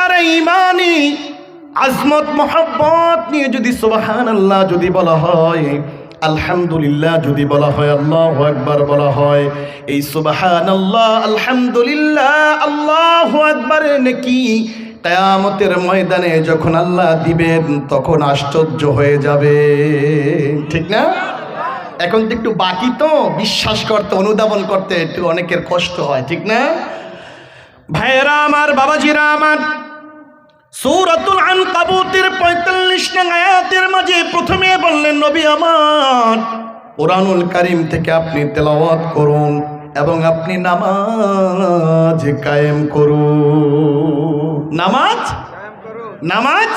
সত্যিকারে ইমানি, আজমত, মোহাব্বত নিয়ে যদি সুবাহান আল্লাহ যদি বলা হয়, আলহামদুলিল্লাহ যদি বলা হয়, আল্লাহ একবার বলা হয়, এই সুবাহান আল্লাহ আলহামদুলিল্লাহ, আল্লাহ একবারে নাকি কেয়ামতের ময়দানে যখন আল্লাহ দিবেন, তখন আশ্চর্য হয়ে যাবে। ঠিক না? এখন তো একটু বাকি তো, বিশ্বাস করতে, অনুধাবন করতে একটু অনেকের কষ্ট হয়, ঠিক না? ভাইয়েরা আমার, বাবাজিরা আমার সূরাতুল আনকাবুতের 45 নং আয়াতের মাঝে প্রথমে বললেন, নবী আমার, কোরআনুল কারীম থেকে আপনি তেলাওয়াত করুন এবং আপনি নামাজ কায়েম করুন। নামাজ? নামাজ?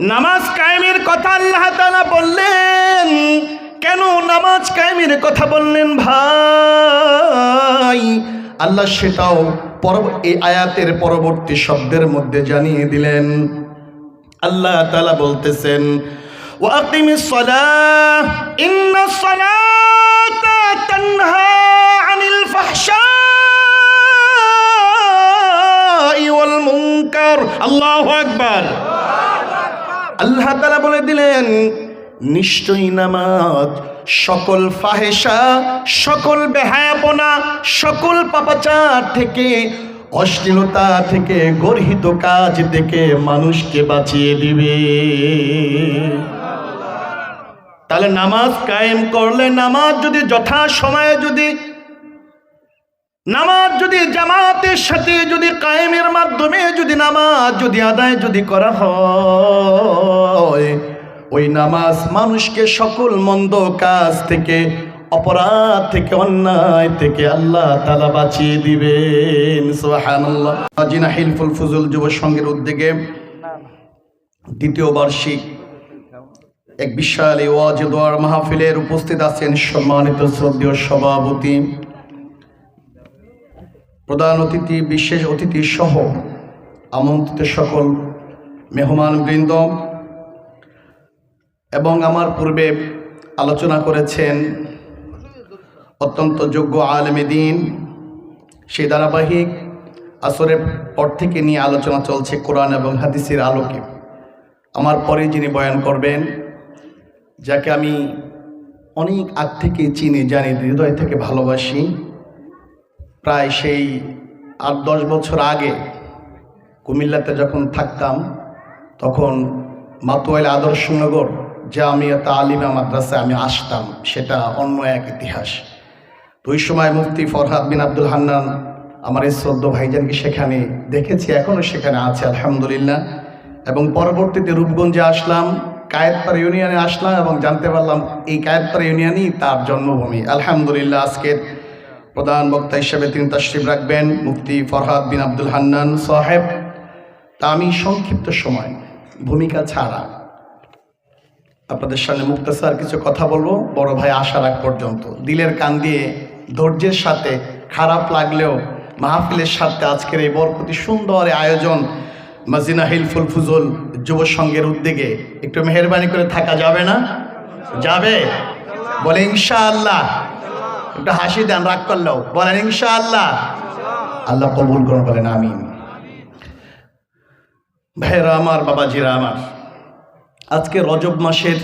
নামাজ কায়েমের কথা আল্লাহ তাআলা বললেন। কেন নামাজ কায়েমের কথা বললেন ভাই? আল্লাহ সেটাও এই আয়াতের পরবর্তী শব্দের মধ্যে জানিয়ে দিলেন, আল্লাহ তালা বলতেছেন আল্লাহ আকবার। আল্লাহ তালা বলে দিলেন, নিশ্চয়ই নামাজ সকল ফাহেসা সকল বেহায়াপনা, সকল পাপাচার থেকে, অশ্লীলতা থেকে গর্হিত কাজ থেকে মানুষকে বাঁচিয়ে দিবে। তাহলে নামাজ কায়েম করলে নামাজ যদি যথা সময়ে যদি, নামাজ যদি জামাতের সাথে যদি কায়েমের মাধ্যমে যদি নামাজ যদি আদায় যদি করা হয় ওই নামাজ মানুষকে সকল মন্দ কাজ থেকে, অপরাধ থেকে, অন্যায় থেকে আল্লাহ তালা বাঁচিয়ে দিবেন। সুবহানাল্লাহ। আজিনা হিলফুল ফুজুল যুব সংঘের উদ্যোগে দ্বিতীয় বার্ষিক এক বিশাল এই ওয়াজ মাহফিলের উপস্থিত আছেন সম্মানিত শ্রদ্ধেয় সভাপতি, প্রধান অতিথি, বিশেষ অতিথি সহ আমন্ত্রিত সকল মেহমান বৃন্দ এবং আমার পূর্বে আলোচনা করেছেন অত্যন্ত যোগ্য আলেমে দিন। সেই ধারাবাহিক আসরের পর থেকে নিয়ে আলোচনা চলছে কোরআন এবং হাদিসের আলোকে। আমার পরে যিনি বয়ান করবেন, যাকে আমি অনেক আগ থেকে চিনি, জানি, হৃদয় থেকে ভালোবাসি, প্রায় সেই আট দশ বছর আগে কুমিল্লাতে যখন থাকতাম, তখন মাতোয়াইল আদর্শনগর জামিয়াত আলিমা মাদ্রাসায় আমি আসতাম, সেটা অন্য এক ইতিহাস। ওই সময় মুফতি ফরহাদ বিন আব্দুল হান্নান আমার এই শ্রদ্ধ ভাইজানকে সেখানে দেখেছি, এখনও সেখানে আছে, আলহামদুলিল্লাহ। এবং পরবর্তীতে রূপগঞ্জে আসলাম, কায়েতপাড়া ইউনিয়নে আসলাম এবং জানতে পারলাম এই কায়েতপাড়া ইউনিয়নই তার জন্মভূমি। আলহামদুলিল্লাহ, আজকের প্রধান বক্তা হিসেবে তিনি তশরিফ রাখবেন, মুফতি ফরহাদ বিন আব্দুল হান্নান সাহেব। তা আমি সংক্ষিপ্ত সময়, ভূমিকা ছাড়া আপনাদের সামনে মুক্তাসার কিছু কথা বলব। বড় ভাই আসার আগ পর্যন্ত। দিলের কান দিয়ে ধৈর্যের সাথে, খারাপ লাগলেও মাহফিলের সাথে আজকের এই বরকতি সুন্দর আয়োজন মাজিনা হিলফুল ফুজুল যুব সংঘের উদ্যোগে একটু মেহরবানি করে থাকা যাবে না? যাবে? বলে ইনশাআল্লাহ। একটু হাসি দেন, রাগ করলেও। বলেন ইনশাআল্লাহ। আল্লাহ কবুল করুন, বলেন আমিন। ভাইরা আমার, বাবাজিরা আমার। আজকে রজব মাসের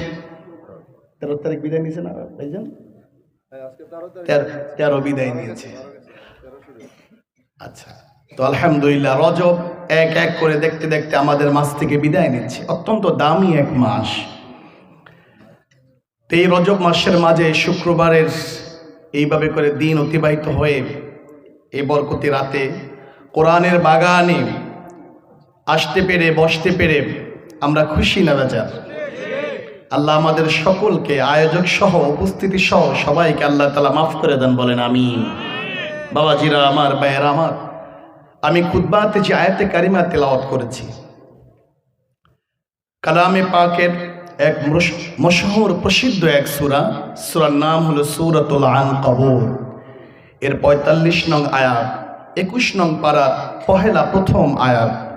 তেরো তারিখ বিদায় নিয়েছে না ভাইজান? তেরো তেরো বিদায় নিয়েছে। আচ্ছা তো আলহামদুলিল্লাহ রজব এক এক করে দেখতে দেখতে আমাদের মাস থেকে বিদায় নিচ্ছে। অত্যন্ত দামি এক মাস। তো এই রজব মাসের মাঝে শুক্রবারের এইভাবে করে দিন অতিবাহিত হয়ে এই বরকতি রাতে কোরআনের বাগানে আসতে পেরে বসতে পেরে আমরা খুশি না বেজার আল্লাহ আমাদের সকলকে, আয়োজক সহ, উপস্থিতি সহ সবাইকে আল্লাহ তালা মাফ করে দেন, বলেন আমিন। বাবাজিরা, আমার ভাইয়ের, আমার। আমি খুদ্বাতে যে আয়াতে কারিমা তেলাওয়াত করেছি। কালামে পাকের এক মশ- মশহুর প্রসিদ্ধ এক সূরা, সূরার নাম হলো সূরাতুল আনকাবুর। এর পঁয়তাল্লিশ নং আয়াত, একুশ নং পারা পহেলা প্রথম আয়াত।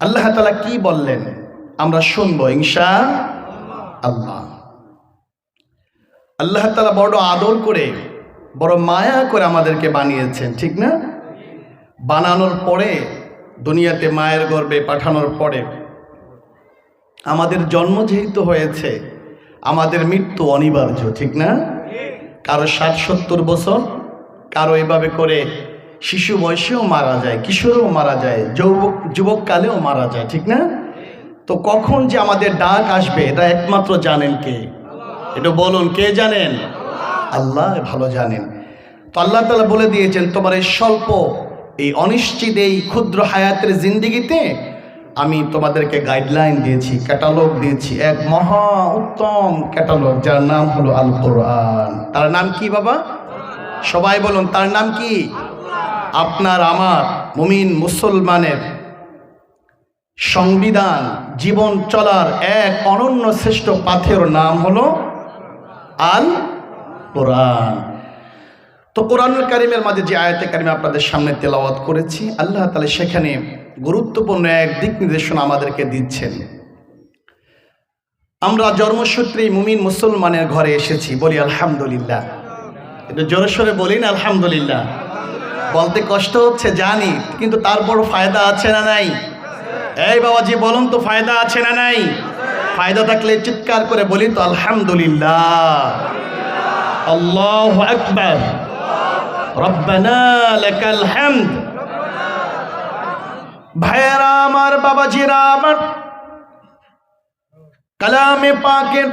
আল্লাহ তালা কি বললেন? আমরা শুনব ইনশা আল্লাহ আল্লাহ তালা বড় আদর করে, বড় মায়া করে আমাদেরকে বানিয়েছেন, ঠিক না? বানানোর পরে, দুনিয়াতে মায়ের গর্ভে পাঠানোর পরে, আমাদের জন্ম যেহেতু হয়েছে, আমাদের মৃত্যু অনিবার্য, ঠিক না? কারও ষাট সত্তর বছর, কারও এভাবে করে শিশু বয়সেও মারা যায়, কিশোরেও মারা যায়, যুবক যুবককালেও মারা যায়, ঠিক না? তো কখন যে আমাদের ডাক আসবে, এটা একমাত্র জানেন কে? এটা বলুন, কে জানেন? আল্লাহ ভালো জানেন। তো আল্লাহ তালা বলে দিয়েছেন, তোমার এই স্বল্প, এই অনিশ্চিত, এই ক্ষুদ্র হায়াতের জিন্দিগিতে আমি তোমাদেরকে গাইডলাইন দিয়েছি ক্যাটালগ দিয়েছি, এক মহা উত্তম ক্যাটালগ যার নাম হলো আল কোরআন তার নাম কি বাবা? সবাই বলুন, তার নাম কি? আপনার, আমার, মুমিন, মুসলমানের সংবিধান, জীবন চলার এক অনন্য শ্রেষ্ঠ পাথের নাম হলো আল কোরআন তো কোরআনুল কারিমের মাঝে যে আয়াতে কারিমে আপনাদের সামনে তেলাওয়াত করেছি, আল্লাহ তালে সেখানে গুরুত্বপূর্ণ এক দিক নির্দেশনা আমাদেরকে দিচ্ছেন। আমরা জন্মসূত্রেই মুমিন, মুসলমানের ঘরে এসেছি, বলি আলহামদুলিল্লাহ। জোরে সোরে বলি না আলহামদুলিল্লাহ। বলতে কষ্ট হচ্ছে, জানি, কিন্তু তারপর ফায়দা আছে না নাই? এই বাবাজি, বলুন তো ফায়দা আছে না নাই? ফায়দা থাকলে চিৎকার করে বলি তো, আলহামদুলিল্লাহ। আল্লাহ আকবার। আমার বাবাজিরা, আমার কালামে পাকের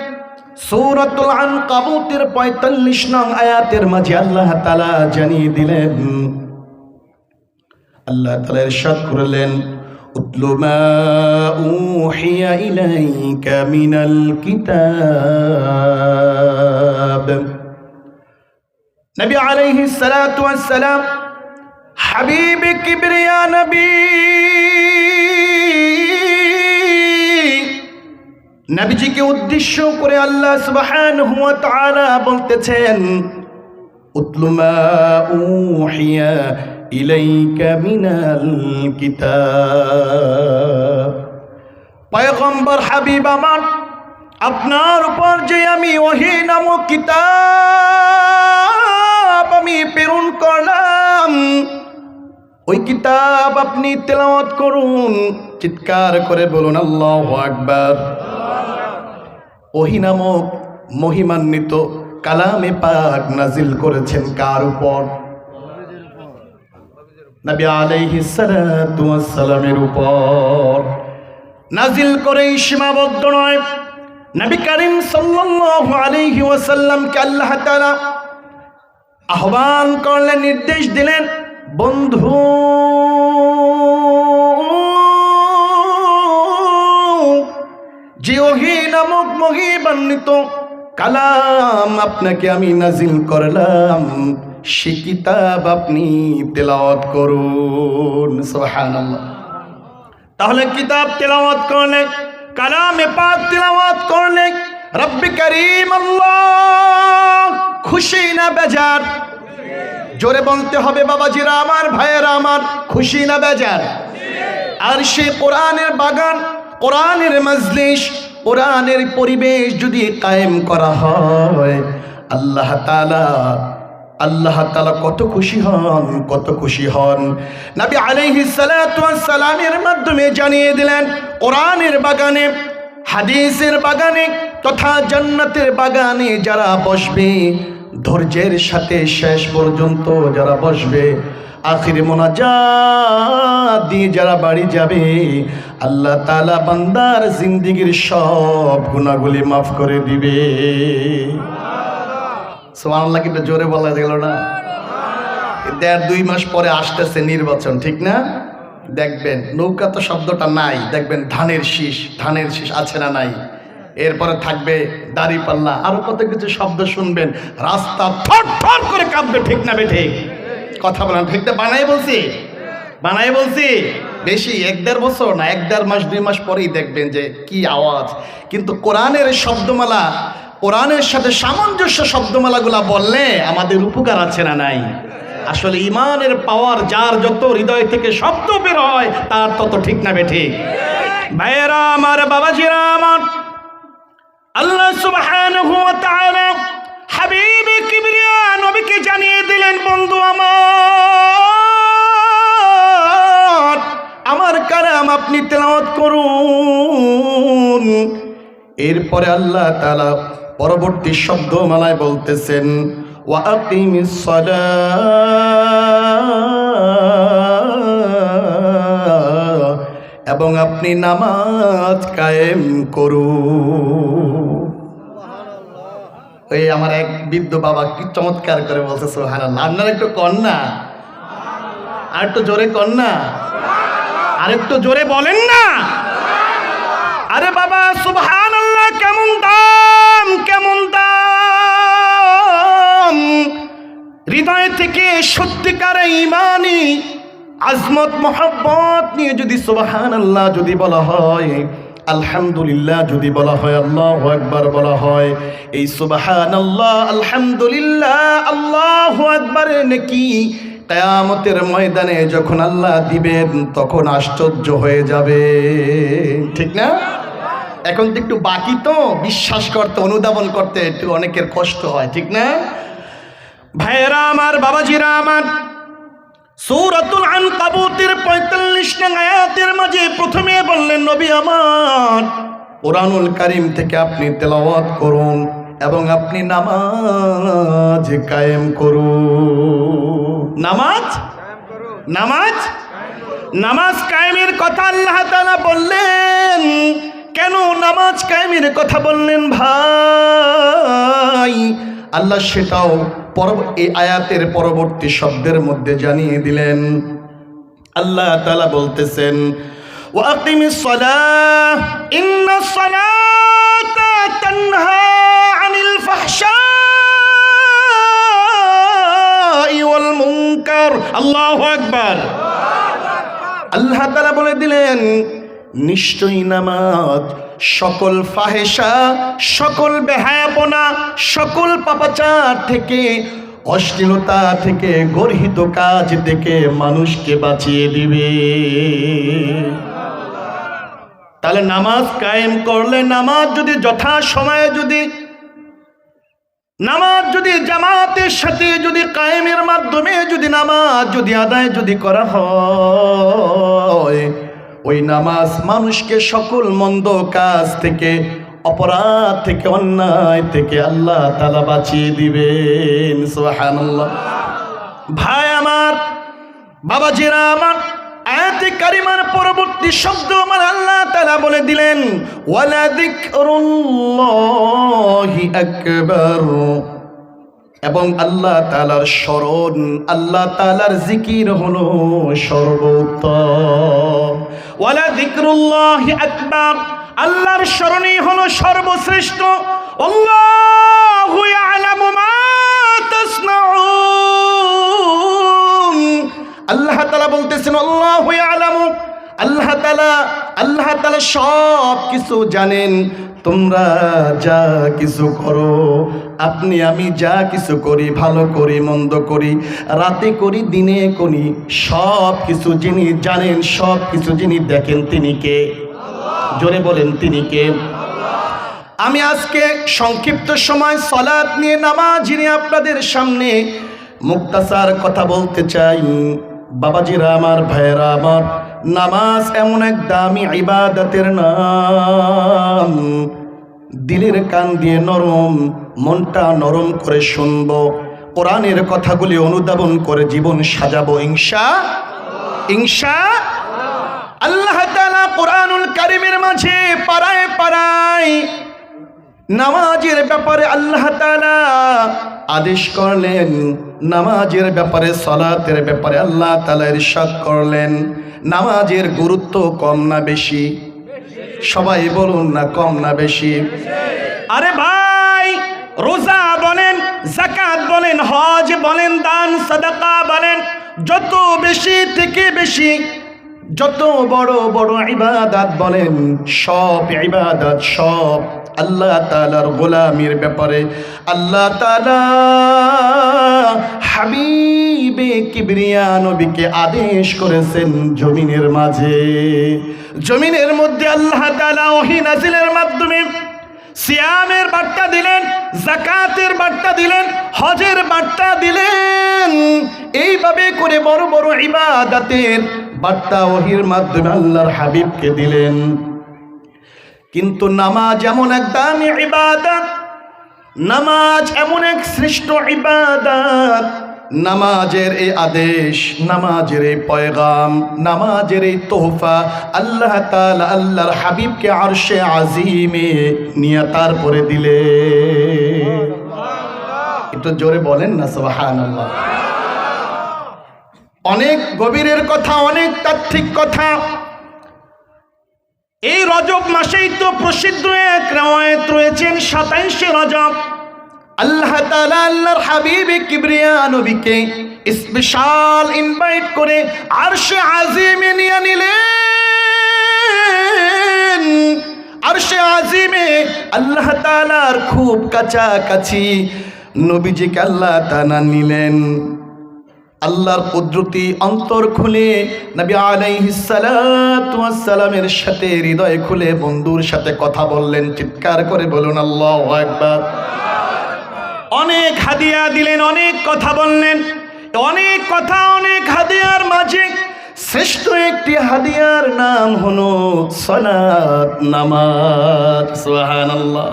সূরাতুল আনকাবুতের 45 নং আয়াতের মাঝে আল্লাহ তাআলা জানিয়ে দিলেন আল্লাহ তাআলা ইরশাদ করলেন, উতলু মা উহিয়া ইলাইকা মিনাল কিতাব। নবী আলাইহিস সালাতু ওয়াস সালাম হাবিব কিবরিয়া নবী। নবীজিকে উদ্দেশ্য করে আল্লাহ সুবহানাহু ওয়া তাআলা বলতেছেন, উতলু মা উহিয়া ইলাইকা মিনাল কিতাব। পয়গম্বর হাবিব আমার, আপনার উপর যে আমি ওহি নামক কিতাব আমি প্রেরণ করলাম, ওই কিতাব আপনি তেলাওয়াত করুন, চিৎকার করে বলুন, আল্লাহ আকবার। ওহি নামক মহিমান্বিত কালামে পাক নাজিল করেছেন কার উপর? নবী আলাইহিস সালাতু ওয়াস সালামের উপর নাজিল করেই সীমাবদ্ধ নয়। নবী করিম সাল্লাল্লাহু আলাইহি ওয়াসাল্লামকে আল্লাহ তাআলা আহ্বান করলেন, নির্দেশ দিলেন, বন্ধু, যে ওহি নামক মহিমান্বিত কালাম আপনাকে আমি নাজিল করলাম। সে কিতাব আপনি তেলাওয়াত করুন, সুবহানাল্লাহ। তাহলে কিতাব তেলাওয়াত করলে, কালামে পাক তেলাওয়াত করলে রব্বি করিম খুশি না বেজার? জোরে বলতে হবে, বাবাজিরা আমার, ভাইয়েরা আমার, খুশি না বেজার? আর সে কোরআনের বাগান, কোরআনের মজলিস, কোরআনের পরিবেশ যদি কায়েম করা হয়, আল্লাহ তাআলা আল্লাহ তালা কত খুশি হন, কত খুশি হন। নবী সালামের মাধ্যমে জানিয়ে দিলেন, কোরআনের বাগানে, হাদিসের বাগানে তথা জান্নাতের বাগানে যারা বসবে, ধৈর্যের সাথে শেষ পর্যন্ত যারা বসবে, আখির মোনাজাত দিয়ে যারা বাড়ি যাবে, আল্লাহ তালা বান্দার জিন্দিগির সব গুণাগুলি মাফ করে দিবে। সোমানাল্লাহ কিন্তু জোরে বলা গেল না। দেড় দুই মাস পরে আসতেছে নির্বাচন, ঠিক না? দেখবেন, নৌকা তো শব্দটা নাই। দেখবেন, ধানের শীষ ধানের শীষ আছে না নাই। এরপরে থাকবে দাড়ি পাল্লা। আরও কত কিছু শব্দ শুনবেন, রাস্তা থর থর করে কাঁপবে, ঠিক না বে ঠিক? কথা বলেন, ঠিক না? বানাই বলছি। বানাই বলছি। বেশি, এক দেড় বছর না, এক দেড় মাস, দুই মাস পরেই দেখবেন যে কি আওয়াজ। কিন্তু কোরআনের শব্দমালা কোরআনের সাথে সামঞ্জস্য শব্দমালাগুলা বললে আমাদের উপকার আছে না নাই? আসলে ইমানের পাওয়ার যার যত হৃদয় থেকে শব্দ বের হয়, তার তত ঠিক না বেঠিক ভাইয়েরা, আমার বাবাজিরা, আমার আল্লাহ সুবহানাহু ওয়া তাআলা হাবিবে কিবরিয়া নবীকে জানিয়ে দিলেন, বন্ধু আমার আমার কালাম আপনি তেলাওয়াত করুন। এরপরে আল্লাহ তাআলা পরবর্তী শব্দমালায় বলতেছেন, ওয়া এবং আপনি নামাজ কায়েম করু। ওই আমার এক বৃদ্ধ বাবা কি চমৎকার করে বলছে সোহান আপনার একটু কন্যা আর একটু জোরে কন্যা আর একটু জোরে বলেন না? আরে বাবা, সুবহান হৃদয় থেকে সত্যিকার ইমানি, আজমত, মোহাব্বত নিয়ে যদি সুবহান আল্লাহ যদি বলা হয়, আলহামদুলিল্লাহ যদি বলা হয়, আল্লাহ একবার বলা হয়, এই সুবহান আল্লাহ আলহামদুলিল্লাহ, আল্লাহ একবারে নাকি কেয়ামতের ময়দানে যখন আল্লাহ দিবেন, তখন আশ্চর্য হয়ে যাবে। ঠিক না? এখন তো একটু বাকি তো, বিশ্বাস করতে, অনুধাবন করতে একটু অনেকের কষ্ট হয়, ঠিক না? ভাইয়েরা আমার, বাবাজিরা আমার, সূরাতুল আনকাবুতের 45 নং আয়াতের মাঝে প্রথমে বললেন, নবী আমার, কোরআনুল কারীম থেকে আপনি তেলাওয়াত করুন এবং আপনি নামাজ কায়েম করুন। নামাজ? নামাজ? নামাজ কায়েমের কথা আল্লাহ তাআলা বললেন। কেন নামাজ কায়েমের কথা বললেন ভাই? আল্লাহ সেটাও এই আয়াতের পরবর্তী শব্দের মধ্যে জানিয়ে দিলেন, আল্লাহ তালা বলতেছেন আল্লাহ আকবার। আল্লাহ তালা বলে দিলেন, নিশ্চয়ই নামাজ সকল ফাহেসা সকল বেহায়াপনা, সকল পাপাচার থেকে, অশ্লীলতা থেকে গর্হিত কাজ থেকে মানুষকে বাঁচিয়ে দিবে। তাহলে নামাজ কায়েম করলে নামাজ যদি যথা সময়ে যদি, নামাজ যদি জামাতের সাথে যদি কায়েমের মাধ্যমে যদি নামাজ যদি আদায় যদি করা হয় ওই নামাজ মানুষকে সকল মন্দ কাজ থেকে, অপরাধ থেকে, অন্যায় থেকে আল্লাহ তালা বাঁচিয়ে দিবেন। সুবহানাল্লাহ। ভাই আমার, বাবাজিরা আমার পরবর্তী শব্দ আমার আল্লাহ তাআলা বলে দিলেন, ওয়ালা যিকরুল্লাহি আকবার। এবং আল্লাহ তালার স্মরণ, আল্লাহ তালার জিকির হলো সর্বোত্তম। ওয়ালা আল্লাহর স্মরণই হলো সর্বশ্রেষ্ঠ। আল্লাহু ইয়ালামু তালা বলতেছেন, আল্লাহ আলামু আল্লাহ তালা আল্লাহ তালা সব কিছু জানেন তোমরা যা কিছু করো আপনি আমি যা কিছু করি ভালো করি মন্দ করি রাতে করি দিনে করি সব কিছু যিনি জানেন সব কিছু যিনি দেখেন তিনি কে? জোরে বলেন তিনি কে? আমি আজকে সংক্ষিপ্ত সময় সলাৎ নিয়ে নামাজ নিয়ে আপনাদের সামনে মুক্তাসার কথা বলতে চাই। বাবাজিরা আমার ভাইয়েরা আমার নামাজ এমন এক দামি ইবাদতের নাম। দিলের কান দিয়ে নরম, মনটা নরম করে শুনব। কোরআনের কথাগুলি অনুধাবন করে জীবন সাজাবো ইংসা ইংসা আল্লাহ কোরআনুল কারিমের মাঝে পাড়ায় পাড়ায় নামাজের ব্যাপারে আল্লাহ আদেশ করলেন নামাজের ব্যাপারে, সলাতের ব্যাপারে আল্লাহ তালা ইরশাদ করলেন। নামাজের গুরুত্ব কম না বেশি? সবাই বলুন না কম না বেশি? আরে ভাই, রোজা বলেন জাকাত বলেন, হজ বলেন, দান, সাদাকা বলেন, যত বেশি থেকে বেশি যত বড় বড় ইবাদাত বলেন, সব ইবাদাত সব আল্লাহ তাআলার গোলামির ব্যাপারে। আল্লাহ হাবিবে কিবরিয়া নবীকে আদেশ করেছেন জমিনের মাঝে। জমিনের মধ্যে আল্লাহ তাআলা ওহী নাজিলের মাধ্যমে সিয়ামের বার্তা দিলেন জাকাতের বার্তা দিলেন, হজের বার্তা দিলেন। এইভাবে করে বড় বড় ইবাদাতের বার্তা ওহির মাধ্যমে আল্লাহর হাবিবকে দিলেন। কিন্তু নামাজ এমন এক দামি ইবাদত, নামাজ এমন এক শ্রেষ্ঠ ইবাদত, নামাজের এই আদেশ, নামাজের এই পয়গাম, নামাজের এই তোহফা আল্লাহ তাআলা আল্লাহর হাবিবকে আরশে আজিমে নিয়ে তারপরে দিলে একটু জোরে বলেন না, সুবহানাল্লাহ। অনেক গভীরের কথা, অনেক তাত্ত্বিক কথা। এই রজব মাসেই তো প্রসিদ্ধ এক রেওয়ায়ত রয়েছেন সাতাইশে রজব। আল্লাহ আল্লাহর হাবিব কিবরিয়া নবীকে স্পেশাল ইনভাইট করে আরশে আজিমে নিয়ে নিলেন। আরশে আজিমে আল্লাহ তাআলার খুব কাছাকাছি নবীজিকে আল্লাহ তাআলা নিলেন। আল্লাহর কুদরতি অন্তর খুলে নবী আলাইহিসসালামের সাথে হৃদয় খুলে বন্ধুর সাথে কথা বললেন, চিৎকার করে বলুন, আল্লাহ একবার অনেক হাদিয়া দিলেন, অনেক কথা বললেন, অনেক কথা, অনেক হাদিয়ার মাঝে। শ্রেষ্ঠ একটি হাদিয়ার নাম হলো সলাত নামাজ। সুবহানাল্লাহ।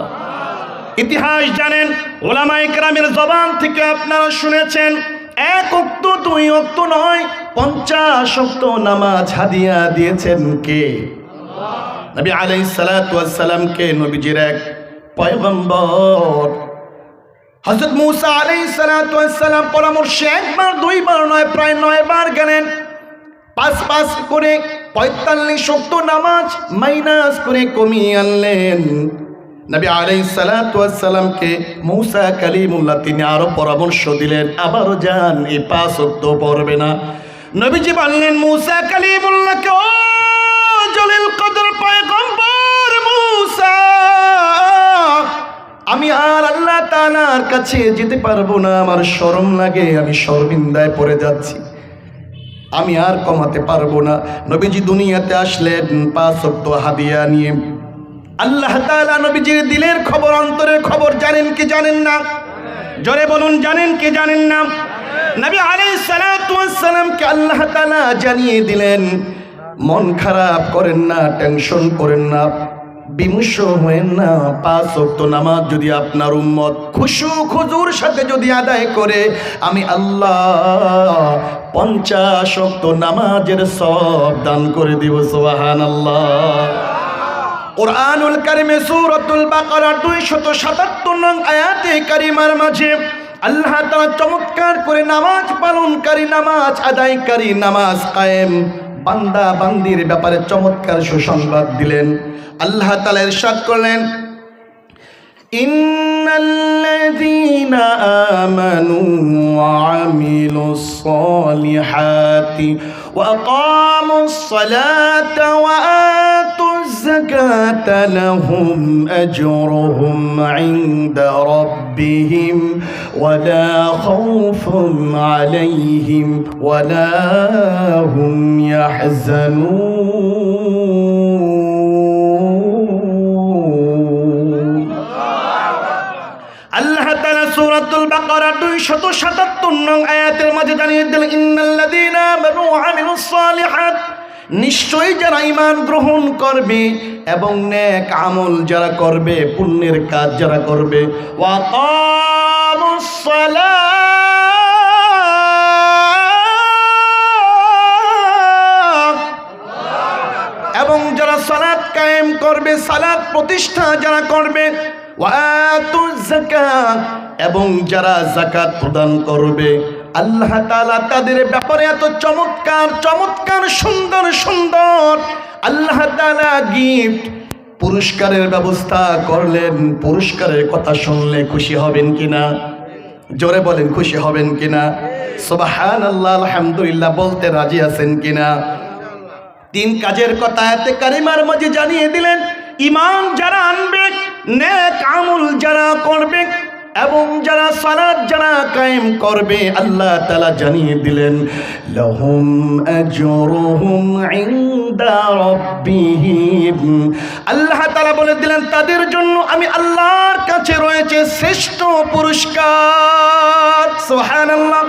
ইতিহাস জানেন ওলামা ইকরামের জবান থেকে আপনারা শুনেছেন এক অক্ত দুই অক্ত নয়, পঞ্চাশ অক্ত নামাজ হাদিয়া দিয়েছেন কে? নবী আলাই সালাতামকে নবীজির এক পয়গম্বর। হজরত মুসা আলাই সালাতাম পরামর্শে একবার, দুইবার নয়, প্রায় নয় বার গেলেন। পাঁচ পাঁচ করে পঁয়তাল্লিশ অক্ত নামাজ মাইনাস করে কমিয়ে আনলেন। নবী আলাই সালাতামকে মৌসা কালিমুল্লাহ তিনি আরও পরামর্শ দিলেন, আবারও যান, এই পাঁচ অক্ত পড়বে না। নবীজি বললেন, মৌসা কালিমুল্লাহকে, ও জলিল কদর পয়গম্বর মৌসা, আমি আর আল্লাহ তাআলার কাছে যেতে পারব না, আমার শরম লাগে, আমি শর্মিন্দায় পড়ে যাচ্ছি। আমি আর কমাতে পারব না। নবীজি দুনিয়াতে আসলেন, পাঁচ অক্ত হাদিয়া নিয়ে আল্লাহ নবীজির দিলের খবর, অন্তরের খবর জানেন কি জানেন না? জোরে বলুন, জানেন কি জানেন না? নবী সালাতু সালামকে আল্লাহ তাআলা জানিয়ে দিলেন, মন খারাপ করেন না, টেনশন করেন না, বিমুষ হয়েন না, পাঁচ ওয়াক্ত নামাজ যদি আপনার উম্মত খুশু খুজুর সাথে যদি আদায় করে, আমি আল্লাহ পঞ্চাশ ওয়াক্ত নামাজের সব দান করে দিব, সুবহানাল্লাহ। কোরআনুল কারিমে সূরাতুল বাকারা 277 নং আয়াতে কারিমার মাঝে আল্লাহ তাআলা চমৎকার করে নামাজ পালনকারী নামাজ আদায়কারী নামাজ কায়েম বান্দা বান্দির ব্যাপারে চমৎকার সুসংবাদ দিলেন আল্লাহ তাআলা ইরশাদ করলেন إن الذين آمنوا وعملوا الصالحات وأقاموا الصلاة وآتوا الزكاة لهم أجرهم عند ربهم ولا خوف عليهم ولا هم يحزنون. الله تعالى سورة البقرة 277 آيات المجد أن يدل إن الذين آمنوا وعملوا الصالحات নিশ্চয়ই যারা ইমান গ্রহণ করবে এবং নেক আমল যারা করবে, পুণ্যের কাজ যারা করবে এবং যারা সালাত কায়েম করবে, সালাত প্রতিষ্ঠা যারা করবে এবং যারা জাকাত প্রদান করবে আল্লাহ তালা তাদের ব্যাপারে এত চমৎকার চমৎকার, সুন্দর সুন্দর। আল্লাহ তালা গিফট পুরস্কারের ব্যবস্থা করলেন, পুরস্কারের কথা শুনলে খুশি হবেন কিনা? জোরে বলেন, খুশি হবেন কিনা? সুবাহান আল্লাহ আলহামদুলিল্লাহ, বলতে রাজি আছেন কিনা? তিন কাজের কথা এতে কারিমার মাঝে জানিয়ে দিলেন ইমান যারা আনবে, নেক আমল যারা করবে এবং যারা সালাত যারা কায়েম করবে, আল্লাহ তালা জানিয়ে দিলেন, লহুম আজরুহুম আল্লাহ তালা বলে দিলেন, তাদের জন্য আমি আল্লাহর কাছে রয়েছে শ্রেষ্ঠ পুরস্কার। সুবহানাল্লাহ।